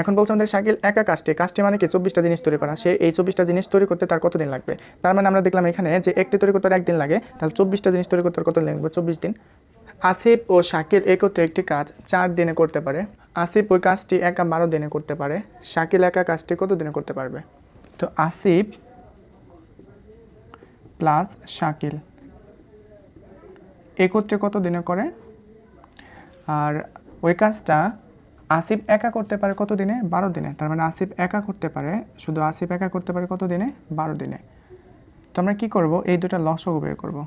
এখন বলছে আমাদের শাকিল একা কাজটি কাজটি মানে কি? চব্বিশটা জিনিস তৈরি করা। সে এই চব্বিশটা জিনিস তৈরি করতে তার কতদিন লাগবে? তার মানে আমরা দেখলাম এখানে যে একটি তৈরি করতে একদিন লাগে। তাহলে চব্বিশটা জিনিস তৈরি করতে কত লাগবে? চব্বিশ দিন। আসিফ ও শাকিল একত্রে একটি কাজ চার দিনে করতে পারে। আসিফ ওই কাজটি একা বারো দিনে করতে পারে। শাকিল একা কাজটি কত দিনে করতে পারবে? তো আসিফ প্লাস শাকিল একত্রে কত দিনে করে? আর ওই কাজটা আসিফ একা করতে পারে কত দিনে? বারো দিনে। তার মানে আসিফ একা করতে পারে, শুধু আসিফ একা করতে পারে কত দিনে? বারো দিনে। তো আমরা কী করব? এই দুটা লসগু বের করব।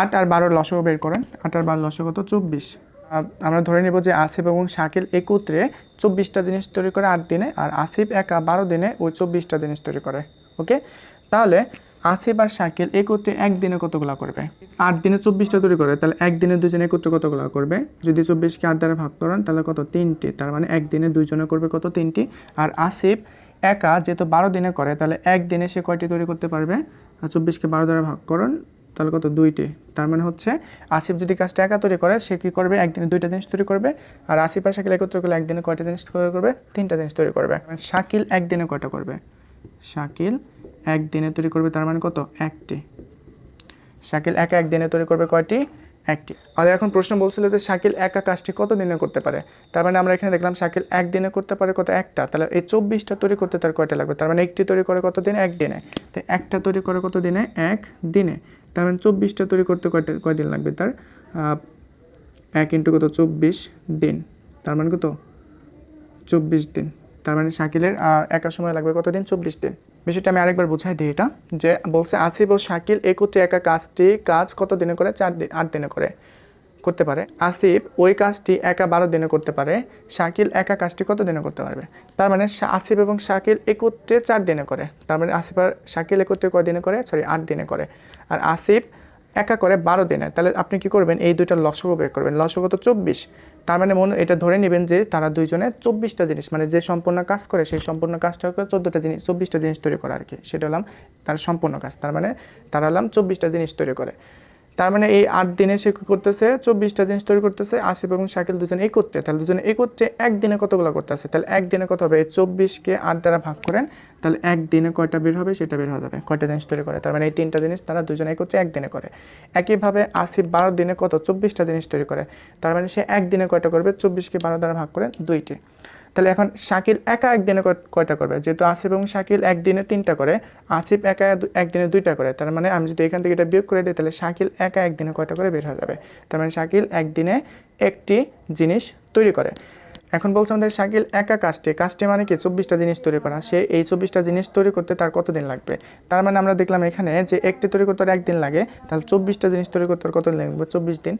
আট আর বারোর লসগু বের করেন। আট আর বারো লসগু তো চব্বিশ। আমরা ধরে নেব যে আসিফ এবং শাকিল একত্রে চব্বিশটা জিনিস তৈরি করে আট দিনে, আর আসিফ একা বারো দিনে ওই চব্বিশটা জিনিস তৈরি করে। ওকে? তাহলে আসিফ আর শাকিল একত্রে একদিনে কতগুলো করবে? আট দিনে চব্বিশটা তৈরি করে, তাহলে একদিনে দুজনে একত্রে কতগুলো করবে? যদি চব্বিশকে আট দ্বারা ভাগ করেন, তাহলে কত? তিনটি। তার মানে একদিনে দুইজনে করবে কত? তিনটি। আর আসিফ একা যেহেতু বারো দিনে করে, তাহলে একদিনে সে কয়টি তৈরি করতে পারবে? আর চব্বিশকে বারো দ্বারা ভাগ করুন, তাহলে কত? দুইটি। তার মানে হচ্ছে আসিফ যদি কাজটা একা তৈরি করে, সে কী করবে? একদিনে দুইটা জিনিস তৈরি করবে। আর আসিফ আর শাকিল একত্রে করলে একদিনে কয়টা জিনিস তৈরি করবে? তিনটা জিনিস তৈরি করবে। শাকিল একদিনে কয়টা করবে? শাকিল এক দিনে তৈরি করবে তার মানে কত? একটি। শাকিল একা এক দিনে তৈরি করবে কয়টি? একটি। আমাদের এখন প্রশ্ন বলছিল যে শাকিল একা কাজটি কত দিনে করতে পারে? তার মানে আমরা এখানে দেখলাম শাকিল এক দিনে করতে পারে কত? একটা। তাহলে এই চব্বিশটা তৈরি করতে তার কয়টা লাগবে? তার মানে একটি তৈরি করে কত দিনে? একদিনে তো একটা তৈরি করে কত দিনে? এক দিনে। তার মানে চব্বিশটা তৈরি করতে কয়টা কয়দিন লাগবে তার? এক ইন্টু কত? চব্বিশ দিন। তার মানে কত? চব্বিশ দিন। তার মানে শাকিলের একা সময় লাগবে কতদিন? চব্বিশ দিন। বিষয়টা আমি আরেকবার বুঝাই দিই এটা, যে বলছে আসিফ ও শাকিল একত্রে একা কাজটি, কাজ কত দিনে করে? চার দিন, আট দিনে করে করতে পারে। আসিফ ওই কাজটি একা বারো দিনে করতে পারে। শাকিল একা কাজটি কত দিনে করতে পারবে? তার মানে আসিফ এবং শাকিল একত্রে চার দিনে করে। তার মানে আসিফ আর শাকিল একত্রে কয় দিনে করে? সরি, আট দিনে করে। আর আসিফ একা করে বারো দিনে। তাহলে আপনি কি করবেন? এই দুইটা লসগো বের করবেন। লসগো তো চব্বিশ। তার মানে মনে, এটা ধরে নেবেন যে তারা দুইজনে চব্বিশটা জিনিস মানে যে সম্পূর্ণ কাজ করে, সেই সম্পূর্ণ কাজটা করে চোদ্দোটা জিনিস, চব্বিশটা জিনিস তৈরি করে আর কি। সেটা হলাম তার সম্পূর্ণ কাজ। তার মানে তারা হলাম চব্বিশটা জিনিস তৈরি করে। তার মানে এই আট দিনে সে কী করতেছে? চব্বিশটা জিনিস তৈরি করতেছে, আসিফ এবং শাকিল দুজনে একত্রে। তাহলে দুজনে একত্রে একদিনে কতগুলো করতেছে? তাহলে একদিনে কত হবে? এই চব্বিশকে আট দ্বারা ভাগ করেন, তাহলে একদিনে কয়টা বের হবে সেটা বের হয়ে যাবে। কয়টা জিনিস তৈরি করে? তার মানে এই তিনটা জিনিস তারা দুজনে একত্রে একদিনে করে। একইভাবে আসিফ বারো দিনে কত? চব্বিশটা জিনিস তৈরি করে। তার মানে সে একদিনে কয়টা করবে? চব্বিশকে বারো দ্বারা ভাগ করে দুইটি। তাহলে এখন শাকিল একা একদিনে কয়টা করবে? যেহেতু আসিফ এবং শাকিল একদিনে তিনটা করে, আসিফ একা একদিনে দুইটা করে, তার মানে আমি যদি এখান থেকে এটা বিয়োগ করে দিই, তাহলে শাকিল একা একদিনে কয়টা করে বের হয়ে যাবে? তার মানে শাকিল একদিনে একটি জিনিস তৈরি করে। এখন বলছে আমাদের শাকিল একা কাজটি কাজটি মানে কি? চব্বিশটা জিনিস তৈরি করা। সে এই চব্বিশটা জিনিস তৈরি করতে তার কতদিন লাগবে? তার মানে আমরা দেখলাম এখানে যে একটি তৈরি করতে একদিন লাগে, তাহলে চব্বিশটা জিনিস তৈরি করতে কতদিন লাগবে? চব্বিশ দিন।